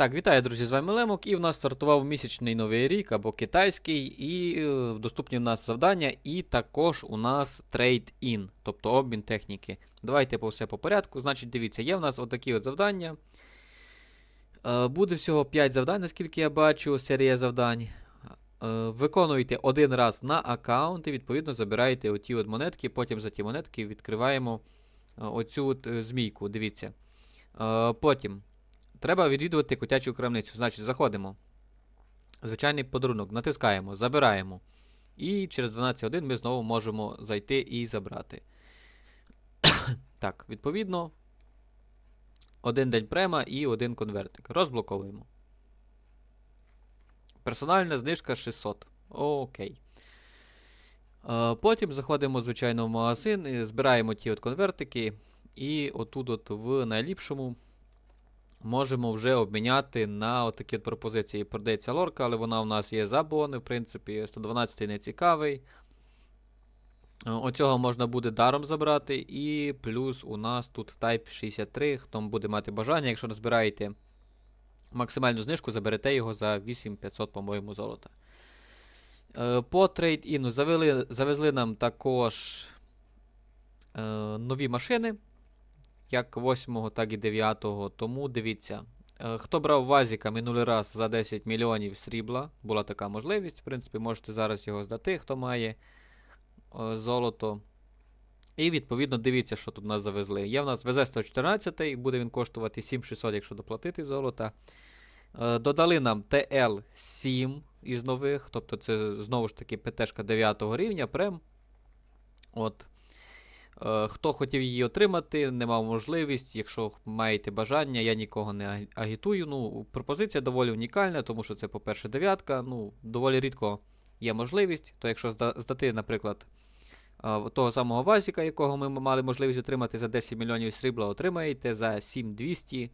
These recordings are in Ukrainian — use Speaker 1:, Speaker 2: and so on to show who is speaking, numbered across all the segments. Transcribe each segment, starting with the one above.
Speaker 1: Так, вітаю, друзі, з вами Лемок, і в нас стартував місячний новий рік або китайський, і е, доступні в нас завдання, і також у нас trade-in, тобто обмін техніки. Давайте по все по порядку. Значить, дивіться, є в нас отакі от завдання. Е, Буде всього 5 завдань, наскільки я бачу, серія завдань. Е, Виконуєте один раз на аккаунт і відповідно забираєте оті от монетки. Потім за ті монетки відкриваємо оцю от змійку. Дивіться. Потім. Треба відвідувати котячу крамницю. Значить, заходимо. Звичайний подарунок. Натискаємо, забираємо. І через 12 годин ми знову можемо зайти і забрати. так, відповідно. Один день према і один конвертик. Розблоковуємо. Персональна знижка 600. Окей. Е, Потім заходимо, звичайно, в магазин, збираємо ті от конвертики. І отут, от в найліпшому можемо вже обміняти на отакі от пропозиції. Продається лорка, але вона у нас є за бони, в принципі, 112 не цікавий. Е, Оцього можна буде даром забрати. І плюс у нас тут Type 63. Хто буде мати бажання, якщо назбираєте максимальну знижку, заберете його за 8500, по-моєму, золота. Е, По трейд-іну завезли нам також е, нові машини як 8, так і 9. Тому дивіться. Е, Хто брав Вазіка минулий раз за 10 мільйонів срібла, була така можливість. В принципі, можете зараз його здати, хто має е, золото. І відповідно дивіться, що тут нас завезли. Є в нас ВЗ-114, буде він коштувати 7600, якщо доплатити золота. Е, Додали нам TL7 із нових, тобто це знову ж таки ПТшка 9 рівня, прем. От. Е, Хто хотів її отримати, не мав можливість. Якщо маєте бажання, я нікого не агітую. Ну, пропозиція доволі унікальна, тому що це, по-перше, дев'ятка. Ну, доволі рідко є можливість. То якщо здати, наприклад, е, того самого Вазіка, якого ми мали можливість отримати за 10 мільйонів срібла, отримаєте за 7200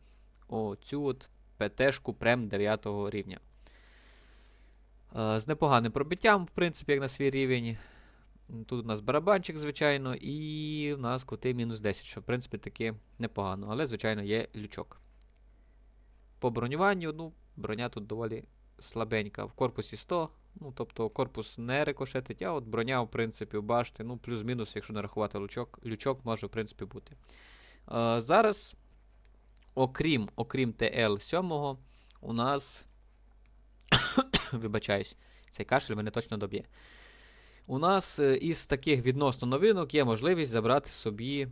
Speaker 1: оцю от ПТшку прем 9 рівня. Е, З непоганим пробиттям, в принципі, як на свій рівень. Тут у нас барабанчик, звичайно, і у нас коти мінус 10, що в принципі таки непогано, але, звичайно, є лючок. По бронюванню, ну, броня тут доволі слабенька. В корпусі 100, ну, тобто корпус не рикошетить, а от броня, в принципі, бачите, ну, плюс-мінус, якщо не рахувати лючок, лючок може, в принципі, бути. Е, зараз, окрім, окрім TL7, у нас. Вибачаюсь, цей кашель мене точно доб'є. У нас е, із таких відносно новинок є можливість забрати собі, е,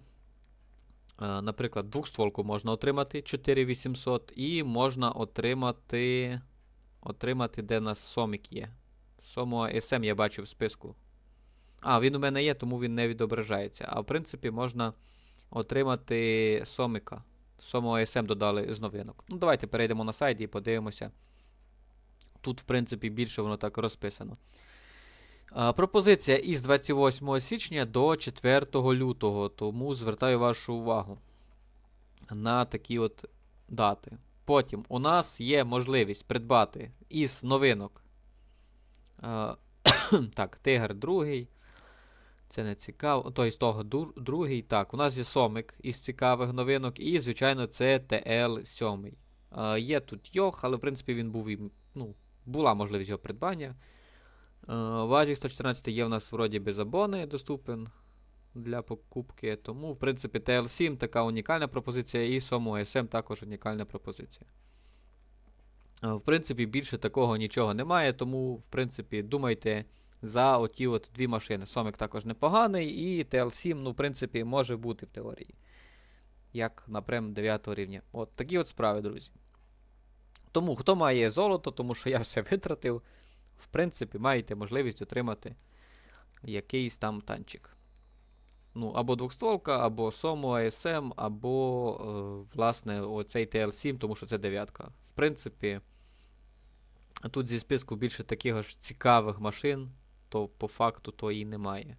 Speaker 1: наприклад, двохстволку можна отримати 4800, і можна отримати. Отримати, де нас Сомік є. Сомо SM я бачу в списку. А, він у мене є, тому він не відображається. А в принципі, можна отримати Соміка. Сомо SM додали з новинок. Ну, давайте перейдемо на сайт і подивимося. Тут, в принципі, більше воно так розписано. Пропозиція із 28 січня до 4 лютого, тому звертаю вашу увагу на такі от дати. Потім у нас є можливість придбати із новинок. Так, Тигр другий. Це не цікаво. Тобто з того другий. Так, у нас є Сомик із цікавих новинок. І, звичайно, це TL7. Є тут Йох, але в принципі він був і, ну, була можливість його придбання. Е, Вазік 114 є в нас вроді без абони доступен для покупки. Тому, в принципі, TL7 така унікальна пропозиція, і Somo SM також унікальна пропозиція. Е, В принципі, більше такого нічого немає, тому, в принципі, думайте за оті от дві машини. Сомик також непоганий, і TL7, ну, в принципі, може бути в теорії. Як напрям 9 рівня. От такі от справи, друзі. Тому, хто має золото, тому що я все витратив в принципі, маєте можливість отримати якийсь там танчик. Ну, або двохстволка, або Somo ASM, або, е, власне, оцей TL7, тому що це дев'ятка. В принципі, тут зі списку більше таких ж цікавих машин, то по факту то і немає.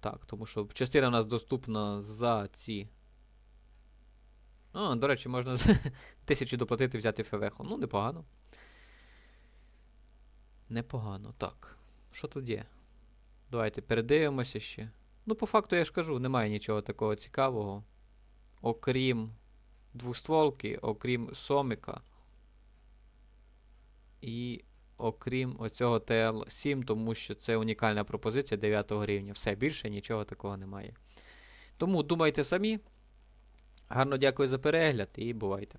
Speaker 1: Так, тому що частина у нас доступна за ці. О, до речі, можна тисячі доплатити взяти ФВХ. Ну, непогано. Непогано. Так. Що тут є? Давайте передивимося ще. Ну, по факту, я ж кажу, немає нічого такого цікавого. Окрім двостволки, окрім Сомика. І окрім оцього TL7, тому що це унікальна пропозиція 9 рівня. Все, більше нічого такого немає. Тому думайте самі. Гарно дякую за перегляд і бувайте.